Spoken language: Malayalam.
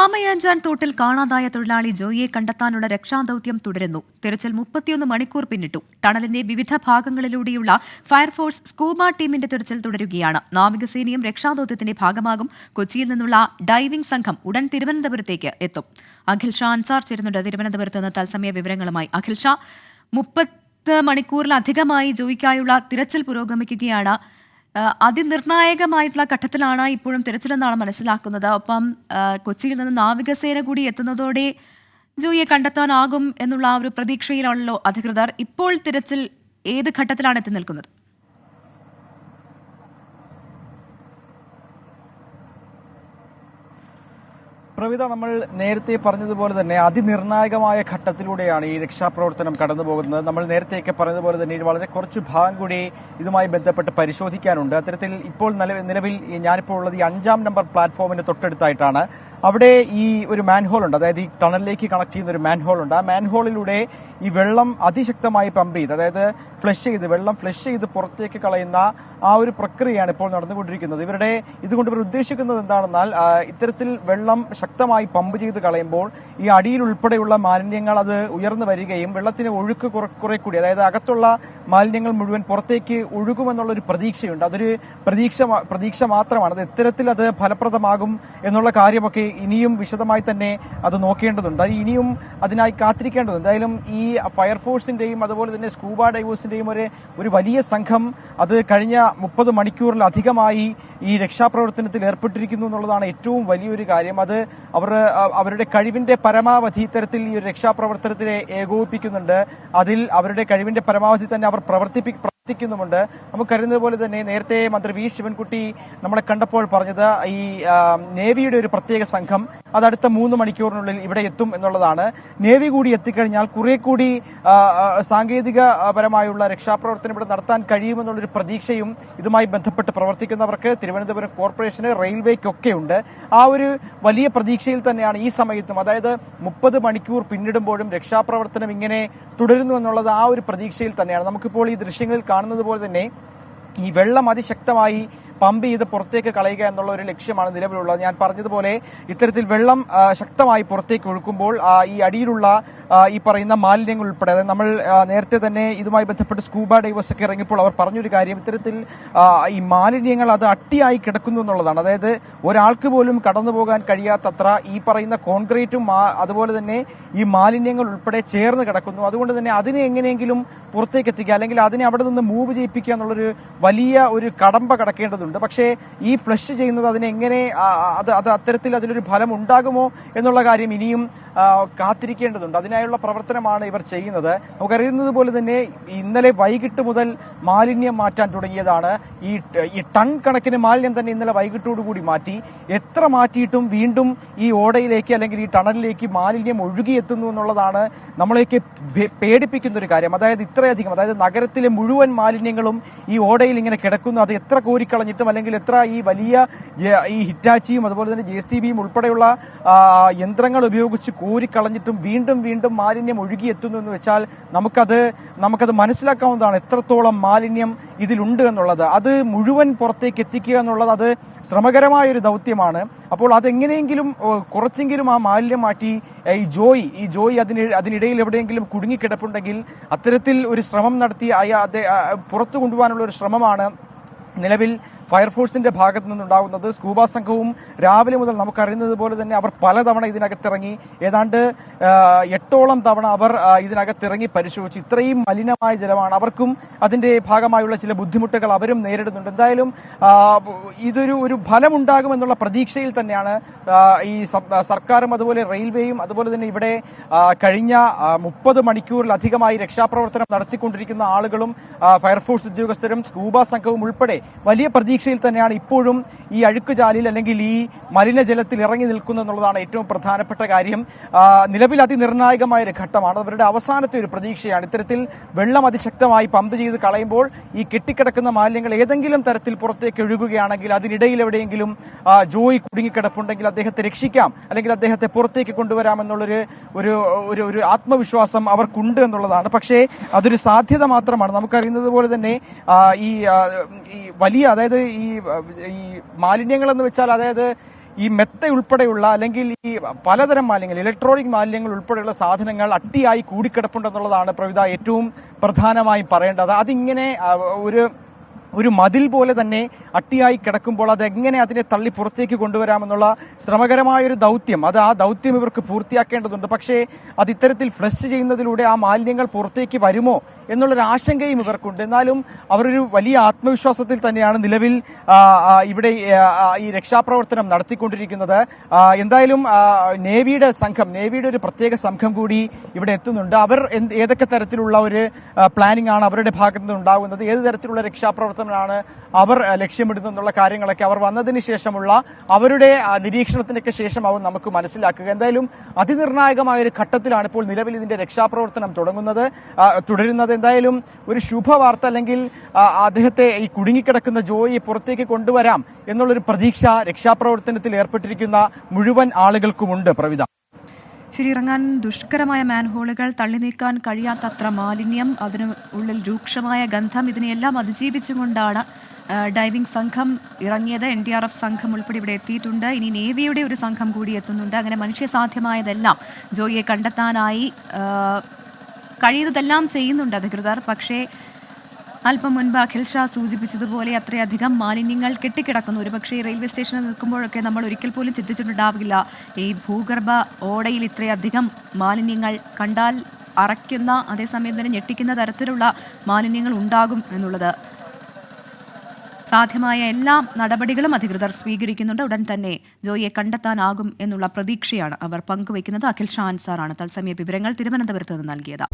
ആമയിഴഞ്ചാൻ തോട്ടിൽ കാണാതായ തൊഴിലാളി ജോയിയെ കണ്ടെത്താനുള്ള രക്ഷാദൌത്യം തുടരുന്നു. തിരച്ചിൽ മുപ്പത്തിയൊന്ന് മണിക്കൂർ പിന്നിട്ടു. ടണലിന്റെ വിവിധ ഭാഗങ്ങളിലൂടെയുള്ള ഫയർഫോഴ്സ് സ്കൂബ ടീമിന്റെ തിരച്ചിൽ തുടരുകയാണ്. നാവികസേനയും രക്ഷാദൌത്യത്തിന്റെ ഭാഗമാകും. കൊച്ചിയിൽ നിന്നുള്ള ഡൈവിംഗ് സംഘം ഉടൻ തിരുവനന്തപുരത്തേക്ക് എത്തും. അഖിൽ ഷാ അൻസാർ ചേരുന്നുണ്ട്. തിരുവനന്തപുരത്ത് നിന്ന് തത്സമയ വിവരങ്ങളുമായി അഖിൽ ഷാ. മുപ്പത്ത് മണിക്കൂറിലധികമായി ജോയിക്കായുള്ള തിരച്ചിൽ പുരോഗമിക്കുകയാണ് അതിനിർണായകമായിട്ടുള്ള ഘട്ടത്തിലാണ് ഇപ്പോഴും തിരച്ചിലെന്നാണ് മനസ്സിലാക്കുന്നത്. ഒപ്പം കൊച്ചിയിൽ നിന്ന് നാവികസേന കൂടി എത്തുന്നതോടെ ജോയിയെ കണ്ടെത്താനാകും എന്നുള്ള ആ ഒരു പ്രതീക്ഷയിലാണല്ലോ അധികൃതർ ഇപ്പോൾ തിരച്ചിൽ ഏത് ഘട്ടത്തിലാണ് എത്തി നിൽക്കുന്നത്? പ്രവിത നമ്മൾ നേരത്തെ പറഞ്ഞതുപോലെ തന്നെ അതിനിർണായകമായ ഘട്ടത്തിലൂടെയാണ് ഈ രക്ഷാപ്രവർത്തനം കടന്നു പോകുന്നത് നമ്മൾ നേരത്തെയൊക്കെ പറഞ്ഞതുപോലെ തന്നെ വളരെ കുറച്ച് ഭാഗം കൂടി ഇതുമായി ബന്ധപ്പെട്ട് പരിശോധിക്കാനുണ്ട്. അത്തരത്തിൽ ഇപ്പോൾ നിലവിൽ ഞാനിപ്പോൾ ഉള്ളത് ഈ അഞ്ചാം നമ്പർ പ്ലാറ്റ്ഫോമിന് തൊട്ടടുത്തായിട്ടാണ്. അവിടെ ഈ ഒരു മാൻഹോൾ ഉണ്ട്. അതായത് ഈ ടണലിലേക്ക് കണക്ട് ചെയ്യുന്ന ഒരു മാൻഹോൾ ഉണ്ട്. ആ മാൻഹോളിലൂടെ ഈ വെള്ളം അതിശക്തമായി പമ്പ് ചെയ്ത് അതായത് ഫ്ലഷ് ചെയ്ത് വെള്ളം ഫ്ലഷ് ചെയ്ത് പുറത്തേക്ക് കളയുന്ന ആ ഒരു പ്രക്രിയയാണ് ഇപ്പോൾ നടന്നുകൊണ്ടിരിക്കുന്നത്. ഇവരുടെ ഇതുകൊണ്ട് ഇവർ ഉദ്ദേശിക്കുന്നത് എന്താണെന്നാൽ ഇത്തരത്തിൽ വെള്ളം ശക്തമായി പമ്പ് ചെയ്ത് കളയുമ്പോൾ ഈ അടിയിൽ ഉൾപ്പെടെയുള്ള മാലിന്യങ്ങൾ അത് ഉയർന്നു വരികയും വെള്ളത്തിന് ഒഴുക്ക് കുറെ കൂടി അതായത് അകത്തുള്ള മാലിന്യങ്ങൾ മുഴുവൻ പുറത്തേക്ക് ഒഴുകുമെന്നുള്ള ഒരു പ്രതീക്ഷയുണ്ട്. അതൊരു പ്രതീക്ഷ പ്രതീക്ഷ മാത്രമാണ്. അത് ഇത്തരത്തിൽ അത് ഫലപ്രദമാകും എന്നുള്ള കാര്യമൊക്കെ ഇനിയും വിശദമായി തന്നെ അത് നോക്കേണ്ടതുണ്ട്. അത് ഇനിയും അതിനായി കാത്തിരിക്കേണ്ടതുണ്ട്. എന്തായാലും ഈ ഫയർഫോഴ്സിന്റെയും അതുപോലെ തന്നെ സ്കൂബ ഡൈവേഴ്സിന്റെയും ഒരു ഒരു വലിയ സംഘം അത് കഴിഞ്ഞ മുപ്പത് മണിക്കൂറിലധികമായി ഈ രക്ഷാപ്രവർത്തനത്തിൽ ഏർപ്പെട്ടിരിക്കുന്നു എന്നുള്ളതാണ് ഏറ്റവും വലിയൊരു കാര്യം. അത് അവർ അവരുടെ കഴിവിന്റെ പരമാവധി ഇത്തരത്തിൽ ഈ രക്ഷാപ്രവർത്തനത്തിനെ ഏകോപിപ്പിക്കുന്നുണ്ട്. അതിൽ അവരുടെ കഴിവിന്റെ പരമാവധി തന്നെ അവർ പ്രവർത്തിപ്പി പ്രവർത്തിക്കുന്നുമുണ്ട് നമുക്കറിയുന്നത് പോലെ തന്നെ നേരത്തെ മന്ത്രി വി ശിവൻകുട്ടി നമ്മളെ കണ്ടപ്പോൾ പറഞ്ഞത് ഈ നേവിയുടെ ഒരു പ്രത്യേക സംഘം അത് അടുത്ത മൂന്ന് മണിക്കൂറിനുള്ളിൽ ഇവിടെ എത്തും എന്നുള്ളതാണ്. നേവി കൂടി എത്തിക്കഴിഞ്ഞാൽ കുറെ കൂടി സാങ്കേതിക പരമായുള്ള രക്ഷാപ്രവർത്തനം ഇവിടെ നടത്താൻ കഴിയുമെന്നുള്ളൊരു പ്രതീക്ഷയും ഇതുമായി ബന്ധപ്പെട്ട് പ്രവർത്തിക്കുന്നവർക്ക് തിരുവനന്തപുരം കോർപ്പറേഷന് റെയിൽവേക്കൊക്കെ ഉണ്ട് ആ ഒരു വലിയ പ്രതീക്ഷയിൽ തന്നെയാണ് ഈ സമയത്തും അതായത് മുപ്പത് മണിക്കൂർ പിന്നിടുമ്പോഴും രക്ഷാപ്രവർത്തനം ഇങ്ങനെ തുടരുന്നു എന്നുള്ളത് ആ ഒരു പ്രതീക്ഷയിൽ തന്നെയാണ്. നമുക്കിപ്പോൾ ഈ ദൃശ്യങ്ങളിൽ കാണുന്നത് പോലെ തന്നെ ഈ വെള്ളം അതിശക്തമായി പമ്പ് ചെയ്ത് പുറത്തേക്ക് കളയുക എന്നുള്ള ഒരു ലക്ഷ്യമാണ് നിലവിലുള്ളത്. ഞാൻ പറഞ്ഞതുപോലെ ഇത്തരത്തിൽ വെള്ളം ശക്തമായി പുറത്തേക്ക് ഒഴുക്കുമ്പോൾ ഈ അടിയിലുള്ള ഈ പറയുന്ന മാലിന്യങ്ങൾ ഉൾപ്പെടെ നമ്മൾ നേരത്തെ തന്നെ ഇതുമായി ബന്ധപ്പെട്ട് സ്കൂബ ഡൈവേഴ്സ് ഒക്കെ ഇറങ്ങിയപ്പോൾ അവർ പറഞ്ഞൊരു കാര്യം ഇത്തരത്തിൽ ഈ മാലിന്യങ്ങൾ അത് അട്ടിയായി കിടക്കുന്നു എന്നുള്ളതാണ്. അതായത് ഒരാൾക്ക് പോലും കടന്നു പോകാൻ കഴിയാത്തത്ര ഈ പറയുന്ന കോൺക്രീറ്റും അതുപോലെ തന്നെ ഈ മാലിന്യങ്ങൾ ഉൾപ്പെടെ ചേർന്ന് കിടക്കുന്നു. അതുകൊണ്ട് തന്നെ അതിനെ എങ്ങനെയെങ്കിലും പുറത്തേക്ക് എത്തിക്കുക അല്ലെങ്കിൽ അതിനെ അവിടെ നിന്ന് മൂവ് ചെയ്യിപ്പിക്കുക എന്നുള്ളൊരു വലിയ ഒരു കടമ്പ കടക്കേണ്ടതുണ്ട്. പക്ഷേ ഈ ഫ്ലഷ് ചെയ്യുന്നത് അതിനെ എങ്ങനെ ആ, ആ, അത് അത് അത്തരത്തിൽ അതിലൊരു ഫലം ഉണ്ടാകുമോ എന്നുള്ള കാര്യം ഇനിയും കാത്തിരിക്കേണ്ടതുണ്ട്. അതിനായുള്ള പ്രവർത്തനമാണ് ഇവർ ചെയ്യുന്നത്. നമുക്കറിയുന്നത് പോലെ തന്നെ ഇന്നലെ വൈകിട്ട് മുതൽ മാലിന്യം മാറ്റാൻ തുടങ്ങിയതാണ്. ഈ ഈ ടൺ കണക്കിന് മാലിന്യം തന്നെ ഇന്നലെ വൈകിട്ടോടുകൂടി മാറ്റി. എത്ര മാറ്റിയിട്ടും വീണ്ടും ഈ ഓടയിലേക്ക് അല്ലെങ്കിൽ ഈ ടണലിലേക്ക് മാലിന്യം ഒഴുകിയെത്തുന്നു എന്നുള്ളതാണ് നമ്മളെയൊക്കെ പേടിപ്പിക്കുന്ന ഒരു കാര്യം. അതായത് ഇത്രയധികം അതായത് നഗരത്തിലെ മുഴുവൻ മാലിന്യങ്ങളും ഈ ഓടയിൽ ഇങ്ങനെ കിടക്കുന്നു. അത് എത്ര കോരിക്കളഞ്ഞിട്ടും അല്ലെങ്കിൽ എത്ര ഈ വലിയ ഈ ഹിറ്റാച്ചിയും അതുപോലെ തന്നെ ജെ സി ബിയും ഉൾപ്പെടെയുള്ള യന്ത്രങ്ങൾ ഉപയോഗിച്ച് കോരിക്കളഞ്ഞിട്ടും വീണ്ടും വീണ്ടും മാലിന്യം ഒഴുകിയെത്തുന്നു എന്ന് വെച്ചാൽ നമുക്കത് നമുക്കത് മനസ്സിലാക്കാവുന്നതാണ് എത്രത്തോളം മാലിന്യം ഇതിലുണ്ട് എന്നുള്ളത്. അത് മുഴുവൻ പുറത്തേക്ക് എത്തിക്കുക എന്നുള്ളത് അത് ശ്രമകരമായ ഒരു ദൗത്യമാണ്. അപ്പോൾ അതെങ്ങനെയെങ്കിലും കുറച്ചെങ്കിലും ആ മാലിന്യം മാറ്റി ഈ ജോയി ഈ ജോയി അതിന് അതിനിടയിൽ എവിടെയെങ്കിലും കുടുങ്ങിക്കിടപ്പുണ്ടെങ്കിൽ അത്തരത്തിൽ ഒരു ശ്രമം നടത്തി പുറത്തു കൊണ്ടുപോകാനുള്ള ഒരു ശ്രമമാണ് നിലവിൽ ഫയർഫോഴ്സിന്റെ ഭാഗത്തു നിന്നുണ്ടാകുന്നത് സ്കൂബ സംഘവും രാവിലെ മുതൽ നമുക്കറിയുന്നത് പോലെ തന്നെ അവർ പലതവണ ഇതിനകത്തിറങ്ങി. ഏതാണ്ട് എട്ടോളം തവണ അവർ ഇതിനകത്തിറങ്ങി പരിശോധിച്ചു. ഇത്രയും മലിനമായ ജലമാണ്. അവർക്കും അതിന്റെ ഭാഗമായുള്ള ചില ബുദ്ധിമുട്ടുകൾ അവരും നേരിടുന്നുണ്ട്. എന്തായാലും ഇതൊരു ഒരു ഫലമുണ്ടാകുമെന്നുള്ള പ്രതീക്ഷയിൽ തന്നെയാണ് ഈ സർക്കാരും അതുപോലെ റെയിൽവേയും അതുപോലെ തന്നെ ഇവിടെ കഴിഞ്ഞ മുപ്പത് മണിക്കൂറിലധികമായി രക്ഷാപ്രവർത്തനം നടത്തിക്കൊണ്ടിരിക്കുന്ന ആളുകളും ഫയർഫോഴ്സ് ഉദ്യോഗസ്ഥരും സ്കൂബ സംഘവും ഉൾപ്പെടെ വലിയ പ്രതീക്ഷയിൽ തന്നെയാണ് ഇപ്പോഴും ഈ അഴുക്കുചാലിൽ അല്ലെങ്കിൽ ഈ മലിനജലത്തിൽ ഇറങ്ങി നിൽക്കുന്നു എന്നുള്ളതാണ് ഏറ്റവും പ്രധാനപ്പെട്ട കാര്യം. നിലവിൽ അതിനിർണായകമായ ഒരു ഘട്ടമാണ്. അവരുടെ അവസാനത്തെ ഒരു പ്രതീക്ഷയാണ്. ഇത്തരത്തിൽ വെള്ളം അതിശക്തമായി പമ്പ് ചെയ്ത് കളയുമ്പോൾ ഈ കെട്ടിക്കിടക്കുന്ന മാലിന്യങ്ങൾ ഏതെങ്കിലും തരത്തിൽ പുറത്തേക്ക് ഒഴുകുകയാണെങ്കിൽ അതിനിടയിൽ എവിടെയെങ്കിലും ജോയി കുടുങ്ങിക്കിടപ്പുണ്ടെങ്കിൽ അദ്ദേഹത്തെ രക്ഷിക്കാം. അല്ലെങ്കിൽ അദ്ദേഹത്തെ പുറത്തേക്ക് കൊണ്ടുവരാമെന്നുള്ളൊരു ഒരു ഒരു ഒരു ആത്മവിശ്വാസം അവർക്കുണ്ട് എന്നുള്ളതാണ്. പക്ഷേ അതൊരു സാധ്യത മാത്രമാണ്. നമുക്കറിയുന്നത് പോലെ തന്നെ ഈ വലിയ അതായത് ഈ ഈ മാലിന്യങ്ങൾ എന്ന് വെച്ചാൽ അതായത് ഈ മെത്ത ഉൾപ്പെടെയുള്ള അല്ലെങ്കിൽ ഈ പലതരം മാലിന്യങ്ങൾ ഇലക്ട്രോണിക് മാലിന്യങ്ങൾ ഉൾപ്പെടെയുള്ള സാധനങ്ങൾ അട്ടിയായി കൂടിക്കിടപ്പുണ്ടെന്നുള്ളതാണ് പ്രവിത ഏറ്റവും പ്രധാനമായും പറയേണ്ടത്. അതിങ്ങനെ ഒരു ഒരു മതിൽ പോലെ തന്നെ അട്ടിയായി കിടക്കുമ്പോൾ അത് എങ്ങനെ അതിനെ തള്ളി പുറത്തേക്ക് കൊണ്ടുവരാമെന്നുള്ള ശ്രമകരമായൊരു ദൗത്യം. അത് ആ ദൗത്യം ഇവർക്ക് പൂർത്തിയാക്കേണ്ടതുണ്ട്. പക്ഷേ അത് ഇത്തരത്തിൽ ഫ്ലഷ് ചെയ്യുന്നതിലൂടെ ആ മാലിന്യങ്ങൾ പുറത്തേക്ക് വരുമോ എന്നുള്ളൊരു ആശങ്കയും ഇവർക്കുണ്ട്. എന്നാലും അവരൊരു വലിയ ആത്മവിശ്വാസത്തിൽ തന്നെയാണ് നിലവിൽ ഇവിടെ ഈ രക്ഷാപ്രവർത്തനം നടത്തിക്കൊണ്ടിരിക്കുന്നത്. എന്തായാലും നേവിയുടെ സംഘം നേവിയുടെ ഒരു പ്രത്യേക സംഘം കൂടി ഇവിടെ എത്തുന്നുണ്ട്. അവർ ഏതൊക്കെ തരത്തിലുള്ള ഒരു പ്ലാനിംഗ് ആണ് അവരുടെ ഭാഗത്തു നിന്ന് ഉണ്ടാകുന്നത്? ഏത് തരത്തിലുള്ള രക്ഷാപ്രവർത്തനമാണ് അവർ ലക്ഷ്യമിടുന്നതെന്നുള്ള കാര്യങ്ങളൊക്കെ അവർ വന്നതിന് ശേഷമുള്ള അവരുടെ നിരീക്ഷണത്തിനൊക്കെ ശേഷമാവും നമുക്ക് മനസ്സിലാക്കുക. എന്തായാലും അതിനിർണായകമായ ഒരു ഘട്ടത്തിലാണ് ഇപ്പോൾ നിലവിൽ ഇതിന്റെ രക്ഷാപ്രവർത്തനം തുടങ്ങുന്നത്. തുടരുന്നത് എന്തായാലും ഒരു ശുഭവാർത്ത അല്ലെങ്കിൽ അദ്ദേഹത്തെ ഈ കുടുങ്ങിക്കിടക്കുന്ന ജോയി പുറത്തേക്ക് കൊണ്ടുവരാം എന്നുള്ളൊരു പ്രതീക്ഷ രക്ഷാപ്രവർത്തനത്തിൽ ഏർപ്പെട്ടിരിക്കുന്ന മുഴുവൻ ആളുകൾക്കുമുണ്ട് പ്രവിധ ശരി ഇറങ്ങാൻ ദുഷ്കരമായ മാൻഹോളുകൾ തള്ളി നീക്കാൻ കഴിയാത്തത്ര മാലിന്യം അതിന് ഉള്ളിൽ രൂക്ഷമായ ഗന്ധം ഇതിനെയെല്ലാം അതിജീവിച്ചുകൊണ്ടാണ് ഡൈവിംഗ് സംഘം ഇറങ്ങിയത്. എൻ ഡി ആർ എഫ് സംഘം ഉൾപ്പെടെ ഇവിടെ എത്തിയിട്ടുണ്ട്. ഇനി നേവിയുടെ ഒരു സംഘം കൂടി എത്തുന്നുണ്ട്. അങ്ങനെ മനുഷ്യസാധ്യമായതെല്ലാം ജോയിയെ കണ്ടെത്താനായി കഴിയുന്നതെല്ലാം ചെയ്യുന്നുണ്ട് അധികൃതർ. പക്ഷേ അല്പം മുൻപ് അഖിൽ ഷാ സൂചിപ്പിച്ചതുപോലെ അത്രയധികം മാലിന്യങ്ങൾ കെട്ടിക്കിടക്കുന്നു. ഒരുപക്ഷേ പക്ഷേ റെയിൽവേ സ്റ്റേഷനിൽ നിൽക്കുമ്പോഴൊക്കെ നമ്മൾ ഒരിക്കൽ പോലും ചിന്തിച്ചിട്ടുണ്ടാവില്ല. ഈ ഭൂഗർഭ ഓടയിൽ ഇത്രയധികം മാലിന്യങ്ങൾ കണ്ടാൽ അറയ്ക്കുന്ന അതേസമയം തന്നെ ഞെട്ടിക്കുന്ന തരത്തിലുള്ള മാലിന്യങ്ങൾ ഉണ്ടാകും എന്നുള്ളത്. സാധ്യമായ എല്ലാ നടപടികളും അധികൃതർ സ്വീകരിക്കുന്നുണ്ട്. ഉടൻ തന്നെ ജോയിയെ കണ്ടെത്താനാകും എന്നുള്ള പ്രതീക്ഷയാണ് അവർ പങ്കുവയ്ക്കുന്നത്. അഖിൽ ഷാൻസാറാണ് തത്സമയ വിവരങ്ങൾ തിരുവനന്തപുരത്ത് നിന്ന് നൽകിയത്.